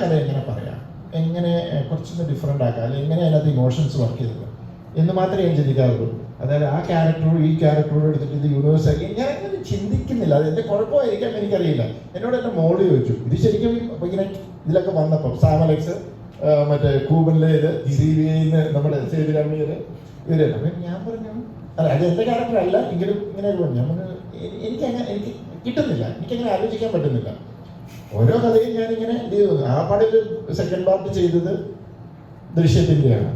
കഥ എങ്ങനെ പറയാം. എങ്ങനെ കുറച്ചൊന്ന് ഡിഫറെന്റ് ആക്കാം. അല്ലെങ്കിൽ എങ്ങനെ അതിനകത്ത് ഇമോഷൻസ് വർക്ക് ചെയ്തത് എന്ന് മാത്രമേ ഞാൻ ചിന്തിക്കാറുള്ളൂ. അതായത് ആ ക്യാരക്ടറോട് ഈ ക്യാരക്ടറോട് എടുത്തിട്ട് ഇത് യൂണിവേഴ്സ് ആക്കി ഞാൻ അങ്ങനെ ചിന്തിക്കുന്നില്ല. അത് എന്റെ കുഴപ്പമായിരിക്കാം എനിക്കറിയില്ല. എന്നോട് എന്റെ മോൾ ചോദിച്ചു. ഇത് ശരിക്കും ഇങ്ങനെ ഇതിലൊക്കെ വന്നപ്പോൾ സാമലക്സ് മറ്റേ കൂബനിലെ ഇത് സി നമ്മുടെ സേതുരാമയ്യർ ഇവരല്ല. അപ്പം ഞാൻ പറഞ്ഞു അല്ല അത് എന്റെ ക്യാരക്ടർ അല്ല. എങ്കിലും ഇങ്ങനെ ഞാൻ പറഞ്ഞു എനിക്ക് അങ്ങനെ എനിക്ക് കിട്ടുന്നില്ല. എനിക്കങ്ങനെ ആലോചിക്കാൻ പറ്റുന്നില്ല. ഓരോ കഥയും ഞാനിങ്ങനെ ആ പടയിൽ സെക്കൻഡ് പാർട്ട് ചെയ്തത് ദൃശ്യത്തിന്റെയാണ്.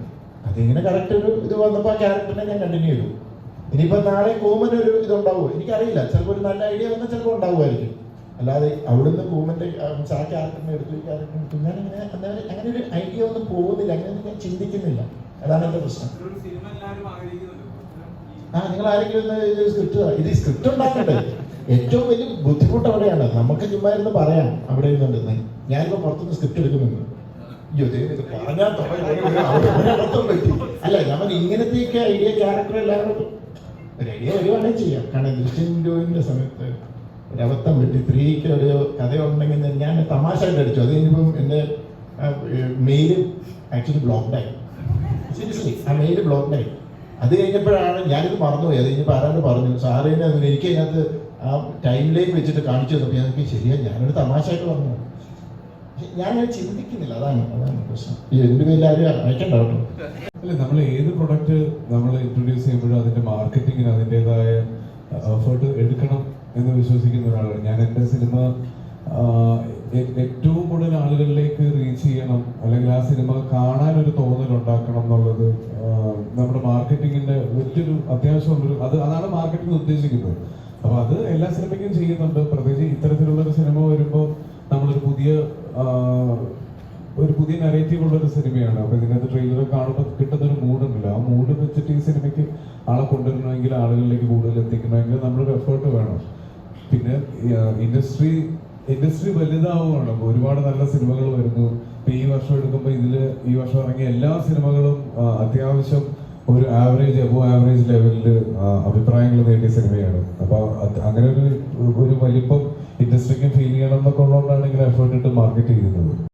അതിങ്ങനെ കറക്റ്റ് ഒരു ഇത് വന്നപ്പോൾ ആ ക്യാരക്ടറിനെ ഞാൻ കണ്ടിന്യൂ ചെയ്തു. ഇനിയിപ്പോൾ നാളെ കൂമൻ ഒരു ഇതുണ്ടാവുമോ? എനിക്കറിയില്ല. ചിലപ്പോൾ ഒരു നല്ല ഐഡിയ വന്നാൽ ചിലപ്പോൾ ഉണ്ടാവുമായിരിക്കും. അല്ലാതെ അവിടുന്ന് കൂമന്റെ ആ ക്യാരക്ടറിനെ എടുത്തു ഈ എടുത്തു ഞാനിങ്ങനെ അങ്ങനെ അങ്ങനെ ഒരു ഐഡിയ ഒന്നും പോകുന്നില്ല. അങ്ങനെ ഞാൻ ചിന്തിക്കുന്നില്ല. അതാണ് എന്റെ പ്രശ്നം. ആ നിങ്ങൾ ആരെങ്കിലും ഇത് സ്ക്രിപ്റ്റ് ഇത് സ്ക്രിപ്റ്റ് ഉണ്ടാക്കണ്ടേ? ഏറ്റവും വലിയ ബുദ്ധിമുട്ട് നമുക്ക് ചുമ്മാ ഇരുന്ന് പറയാം അവിടെ ഇരുന്നുണ്ടെന്ന് ഞാനിപ്പോ പുറത്തുനിന്ന് സ്ക്രിപ്റ്റ് എടുക്കുന്നുണ്ട്. അല്ല നമ്മൾ ഇങ്ങനത്തെയൊക്കെ ഐഡിയ ക്യാരക്ടർ എല്ലാവരും ഒരു ഐഡിയ വരുവാണെങ്കിൽ ചെയ്യാം. കാരണം ദൃശ്യന്റെ സമയത്ത് ഒരു അബദ്ധം പറ്റി സ്ത്രീക്ക് ഒരു കഥ ഉണ്ടെങ്കിൽ ഞാൻ തമാശ ആയിട്ട് അടിച്ചു. അത് കഴിഞ്ഞപ്പം എന്റെ മെയിൽ ആക്ച്വലി ബ്ലോക്ക്ഡായി സീരിയസ്ലി ആ മെയിൽ ബ്ലോക്ക്ഡായി അത് കഴിഞ്ഞപ്പോഴാണ് ഞാനിത് മറന്നുപോയി. അത് കഴിഞ്ഞപ്പോൾ ആരാണ്ട് പറഞ്ഞു സാറിന് എനിക്ക് അതിനകത്ത് ആ ടൈം ലൈൻ വെച്ചിട്ട് കാണിച്ചു തന്നപ്പോൾ ഞാൻ എനിക്ക് ശരിയാ ഞാനൊരു തമാശയായിട്ട് പറഞ്ഞു. ഞാനത് ചിന്തിക്കുന്നില്ല. അതാണ് അതാണ് പ്രശ്നം. ഈ എന്റെ പേരിൽ ആരും അയക്കണ്ട കേട്ടോ അല്ല നമ്മൾ ഏത് പ്രൊഡക്റ്റ് നമ്മൾ ഇൻട്രൊഡ്യൂസ് ചെയ്യുമ്പോഴും അതിന്റെ മാർക്കറ്റിങ്ങിന് അതിന്റെതായ എഫേർട്ട് എടുക്കണം എന്ന് വിശ്വസിക്കുന്ന ഒരാളാണ്. ഞാൻ എന്റെ സിനിമ ഏറ്റവും കൂടുതൽ ആളുകളിലേക്ക് റീച്ച് ചെയ്യണം അല്ലെങ്കിൽ ആ സിനിമ കാണാൻ ഒരു തോന്നൽ ഉണ്ടാക്കണം എന്നുള്ളത് നമ്മുടെ മാർക്കറ്റിങ്ങിന്റെ വലിയൊരു ഒരു അത് അതാണ് മാർക്കറ്റിംഗ് ഉദ്ദേശിക്കുന്നത്. അപ്പൊ അത് എല്ലാ സിനിമയ്ക്കും ചെയ്യുന്നുണ്ട്. പ്രത്യേകിച്ച് ഇത്തരത്തിലുള്ള ഒരു സിനിമ വരുമ്പോൾ നമ്മളൊരു പുതിയ ഒരു പുതിയ നരേറ്റീവ് ഉള്ള ഒരു സിനിമയാണ്. അപ്പൊ ഇതിനകത്ത് ട്രെയിലർ കാണുമ്പോൾ കിട്ടുന്ന ഒരു മൂഡുണ്ടല്ലോ ആ മൂഡ് വെച്ചിട്ട് ഈ സിനിമയ്ക്ക് ആളെ കൊണ്ടുവരണമെങ്കിൽ ആളുകളിലേക്ക് കൂടുതൽ എത്തിക്കണമെങ്കിൽ നമ്മളൊരു എഫേർട്ട് വേണം. പിന്നെ ഇൻഡസ്ട്രി ഇൻഡസ്ട്രി വലുതാവുകയാണ്. ഒരുപാട് നല്ല സിനിമകൾ വരുന്നു. ഇപ്പൊ ഈ വർഷം എടുക്കുമ്പോൾ ഇതിൽ ഈ വർഷം ഇറങ്ങിയ എല്ലാ സിനിമകളും അത്യാവശ്യം ഒരു ആവറേജ് അബോ ആവറേജ് ലെവലിൽ അഭിപ്രായങ്ങൾ നേടിയ സിനിമയാണ്. അപ്പൊ അങ്ങനെ ഒരു ഒരു വലിപ്പം ഇൻഡസ്ട്രിക്ക് ഫീൽ ചെയ്യണം എന്നൊക്കെ ഉള്ളതുകൊണ്ടാണ് ഇങ്ങനെ എഫേർട്ട് ഇട്ട് മാർക്കറ്റ് ചെയ്യുന്നത്.